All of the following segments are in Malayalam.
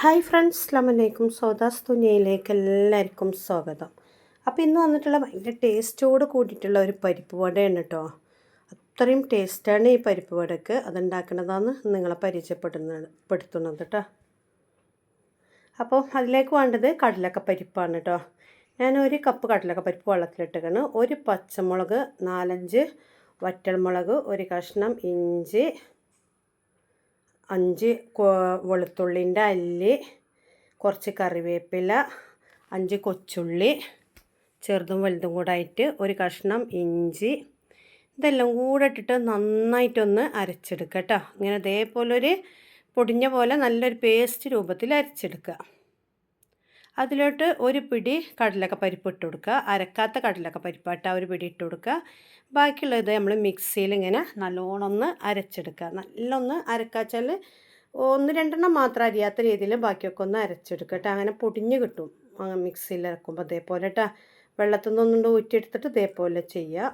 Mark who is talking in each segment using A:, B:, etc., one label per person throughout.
A: ഹായ് ഫ്രണ്ട്സ് അസ്ലാമലൈക്കും സോദാസ് തുനിയയിലേക്ക് എല്ലാവർക്കും സ്വാഗതം. അപ്പോൾ ഇന്ന് വന്നിട്ടുള്ള ഭയങ്കര ടേസ്റ്റോട് കൂടിയിട്ടുള്ള ഒരു പരിപ്പ് വടയാണ് കേട്ടോ അത്രയും ടേസ്റ്റാണ് ഈ പരിപ്പ് വടക്ക്. അതുണ്ടാക്കുന്നതാണ് നിങ്ങളെ പരിചയപ്പെടുന്നത് പെടുത്തുന്നത് കേട്ടോ അപ്പോൾ അതിലേക്ക് വേണ്ടത് കടലക്ക പരിപ്പാണ് കേട്ടോ ഞാൻ ഒരു കപ്പ് കടലക്ക പരിപ്പ് വെള്ളത്തിലിട്ടിട്ടാണ് ഒരു പച്ചമുളക് നാലഞ്ച് വറ്റൽമുളക് ഒരു കഷ്ണം ഇഞ്ചി അഞ്ച് വെളുത്തുള്ളിന്റെ അല്ലി കുറച്ച് കറിവേപ്പില അഞ്ച് കൊച്ചുള്ളി ചെറുതും വലുതും കൂടെ ആയിട്ട് ഒരു കഷ്ണം ഇഞ്ചി. ഇതെല്ലാം കൂടെ ഇട്ടിട്ട് നന്നായിട്ടൊന്ന് അരച്ചെടുക്കുക കേട്ടോ. ഇങ്ങനെ ഇതേപോലൊരു പൊടിഞ്ഞ പോലെ നല്ലൊരു പേസ്റ്റ് രൂപത്തിൽ അരച്ചെടുക്കുക. അതിലോട്ട് ഒരു പിടി കടലക്ക പരിപ്പ് ഇട്ട് കൊടുക്കുക. അരക്കാത്ത കടലക്ക പരിപ്പാട്ട് ആ ഒരു പിടി ഇട്ട് കൊടുക്കുക. ബാക്കിയുള്ളത് നമ്മൾ മിക്സിയിൽ ഇങ്ങനെ നല്ലോണം ഒന്ന് അരച്ചെടുക്കുക. നല്ലൊന്ന് അരക്കാച്ചാൽ ഒന്ന് രണ്ടെണ്ണം മാത്രം അരിയാത്ത രീതിയിൽ ബാക്കിയൊക്കെ ഒന്ന് അരച്ചെടുക്കുക കേട്ടോ. അങ്ങനെ പൊടിഞ്ഞ് കിട്ടും. മിക്സിയിൽ ഇറക്കുമ്പോൾ അതേപോലെ കേട്ടോ. വെള്ളത്തിൽ നിന്നൊന്നും ഊറ്റിയെടുത്തിട്ട് ഇതേപോലെ ചെയ്യുക.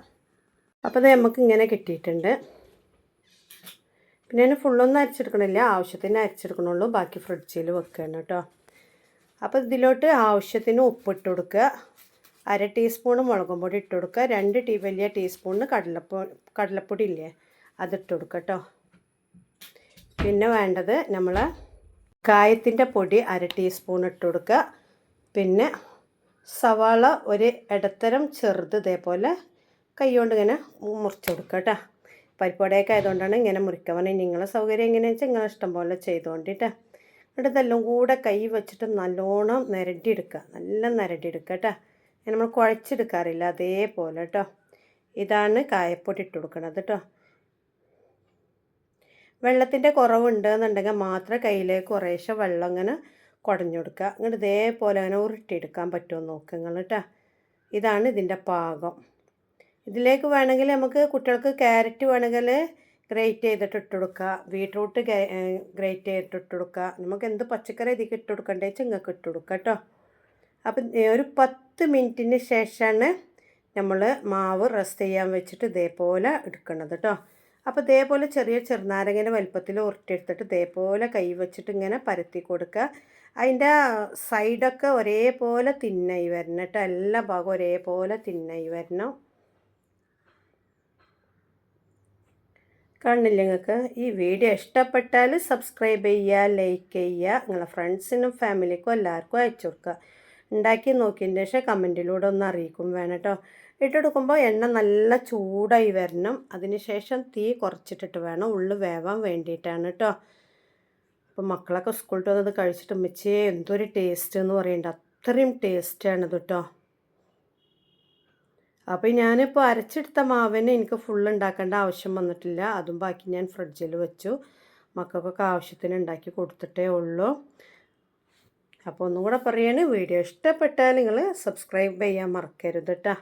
A: അപ്പോൾ അത് നമുക്ക് ഇങ്ങനെ കിട്ടിയിട്ടുണ്ട്. പിന്നെ ഫുള്ളൊന്നും അരച്ചെടുക്കണില്ല. ആവശ്യത്തിന് അരച്ചെടുക്കണുള്ളൂ. ബാക്കി ഫ്രിഡ്ജിൽ വെക്കുകയാണ് കേട്ടോ. അപ്പോൾ ഇതിലോട്ട് ആവശ്യത്തിന് ഉപ്പിട്ട് കൊടുക്കുക. അര ടീസ്പൂൺ മുളകും പൊടി ഇട്ട് കൊടുക്കുക. രണ്ട് ടീ വലിയ ടീസ്പൂണിന് കടലപ്പൊ കടലപ്പൊടി ഇല്ലേ അതിട്ട് കൊടുക്കുക കേട്ടോ. പിന്നെ വേണ്ടത് നമ്മൾ കായത്തിന്റെ പൊടി അര ടീസ്പൂൺ ഇട്ട് കൊടുക്കുക. പിന്നെ സവാള ഒരു ഇടത്തരം ചെറുത് ഇതേപോലെ കൈകൊണ്ട് ഇങ്ങനെ മുറിച്ച് കൊടുക്കുക കേട്ടോ. പരിപ്പടയൊക്കെ ആയതുകൊണ്ടാണ് ഇങ്ങനെ മുറിക്കാൻ പറഞ്ഞാൽ നിങ്ങളെ സൗകര്യം എങ്ങനെയാണെന്ന് വെച്ചാൽ നിങ്ങളെ ഇഷ്ടം പോലെ ചെയ്തുകൊണ്ടിട്ട്. എന്നിട്ട് ഇതെല്ലാം കൂടെ കൈ വെച്ചിട്ട് നല്ലോണം നിരട്ടിയെടുക്കുക. നല്ല നിരട്ടിയെടുക്കുക കേട്ടോ. നമ്മൾ കുഴച്ചെടുക്കാറില്ല. അതേപോലെ കേട്ടോ. ഇതാണ് കായപ്പൊടി ഇട്ട് കൊടുക്കണത് കേട്ടോ. വെള്ളത്തിന്റെ കുറവുണ്ടെന്നുണ്ടെങ്കിൽ മാത്രം കയ്യിലേക്ക് കുറേശ്ശെ വെള്ളം ഇങ്ങനെ കുടഞ്ഞു കൊടുക്കുക. ഇങ്ങോട്ട് ഇതേപോലെ അങ്ങനെ ഉരുട്ടിയെടുക്കാൻ പറ്റുമോ നോക്കുക നിങ്ങൾ കേട്ടോ. ഇതാണ് ഇതിന്റെ പാകം. ഇതിലേക്ക് വേണമെങ്കിൽ നമുക്ക് കുട്ടികൾക്ക് ക്യാരറ്റ് വേണമെങ്കിൽ ഗ്രേറ്റ് ചെയ്തിട്ട് ഇട്ട് കൊടുക്കുക ബീട്രൂട്ട് ഗ്രേറ്റ് ചെയ്തിട്ട് ഇട്ട് കൊടുക്കുക നമുക്ക് എന്ത് പച്ചക്കറി ഇതിക്ക് ഇട്ട് കൊടുക്കണ്ടേ നിങ്ങൾക്ക് ഇട്ട് കൊടുക്കുക കേട്ടോ അപ്പം ഒരു പത്ത് മിനിറ്റിന് ശേഷമാണ് നമ്മൾ മാവ് റെസ്റ്റ് ചെയ്യാൻ വെച്ചിട്ട് ഇതേപോലെ എടുക്കുന്നത് കേട്ടോ അപ്പോൾ ഇതേപോലെ ചെറിയ ചെറുനാരങ്ങനെ വലുപ്പത്തിൽ ഉരുട്ടിയെടുത്തിട്ട് ഇതേപോലെ കൈ വെച്ചിട്ട് ഇങ്ങനെ പരത്തി കൊടുക്കുക. അതിന്റെ സൈഡൊക്കെ ഒരേപോലെ തിന്നായി വരണം കേട്ടോ എല്ലാ ഭാഗവും ഒരേപോലെ തിന്നായി വരണം. കാണില്ല നിങ്ങൾക്ക്? ഈ വീഡിയോ ഇഷ്ടപ്പെട്ടാൽ സബ്സ്ക്രൈബ് ചെയ്യുക ലൈക്ക് ചെയ്യുക നിങ്ങളെ ഫ്രണ്ട്സിനും ഫാമിലിക്കും എല്ലാവർക്കും അയച്ചു കൊടുക്കുക. ഉണ്ടാക്കി നോക്കിയതിന് ശേഷം കമന്റിലൂടെ ഒന്ന് അറിയിക്കും വേണം കേട്ടോ ഇട്ടെടുക്കുമ്പോൾ എണ്ണ നല്ല ചൂടായി വരണം. അതിനുശേഷം തീ കുറച്ചിട്ടിട്ട് വേണം. ഉള്ളു വേവാൻ വേണ്ടിയിട്ടാണ് കേട്ടോ അപ്പോൾ മക്കളൊക്കെ സ്കൂളിൽ വന്നത് കഴിച്ചിട്ട് മിച്ചേ എന്തൊരു ടേസ്റ്റ് എന്ന് പറയുന്നുണ്ട് അത്രയും ടേസ്റ്റാണിത് കേട്ടോ അപ്പോൾ ഞാനിപ്പോൾ അരച്ചെടുത്ത മാവിന് എനിക്ക് ഫുൾ ഉണ്ടാക്കേണ്ട ആവശ്യം വന്നിട്ടില്ല. അതും ബാക്കി ഞാൻ ഫ്രിഡ്ജിൽ വെച്ചു. മക്കൾക്കൊക്കെ ആവശ്യത്തിന് ഉണ്ടാക്കി കൊടുത്തിട്ടേ ഉള്ളൂ. അപ്പോൾ ഒന്നും കൂടെ പറയാണ് വീഡിയോ ഇഷ്ടപ്പെട്ടാൽ നിങ്ങൾ സബ്സ്ക്രൈബ് ചെയ്യാൻ മറക്കരുത് കേട്ടോ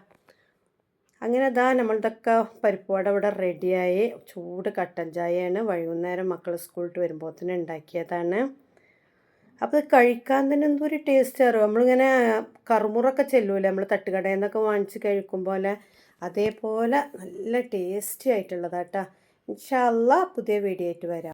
A: അങ്ങനെ അതാ നമ്മളിതൊക്കെ പരിപ്പോടെ ഇവിടെ റെഡിയായി ചൂട് കട്ടൻ ചായയാണ്. വൈകുന്നേരം മക്കൾ സ്കൂളിൽ വരുമ്പോൾ തന്നെ ഉണ്ടാക്കിയതാണ്. അപ്പോൾ ഇത് കഴിക്കാൻ തന്നെ ഒരു ടേസ്റ്റ് അറിയാം നമ്മളിങ്ങനെ കറുമുറൊക്കെ ചെല്ലൂലേ? നമ്മൾ തട്ടുകടയിൽ നിന്നൊക്കെ വാങ്ങിച്ച് കഴിക്കുമ്പോൾ അതേപോലെ നല്ല ടേസ്റ്റി ആയിട്ടുള്ളതാട്ടാ. ഇൻഷാല്ല പുതിയ വീഡിയോ ആയിട്ട് വരാം.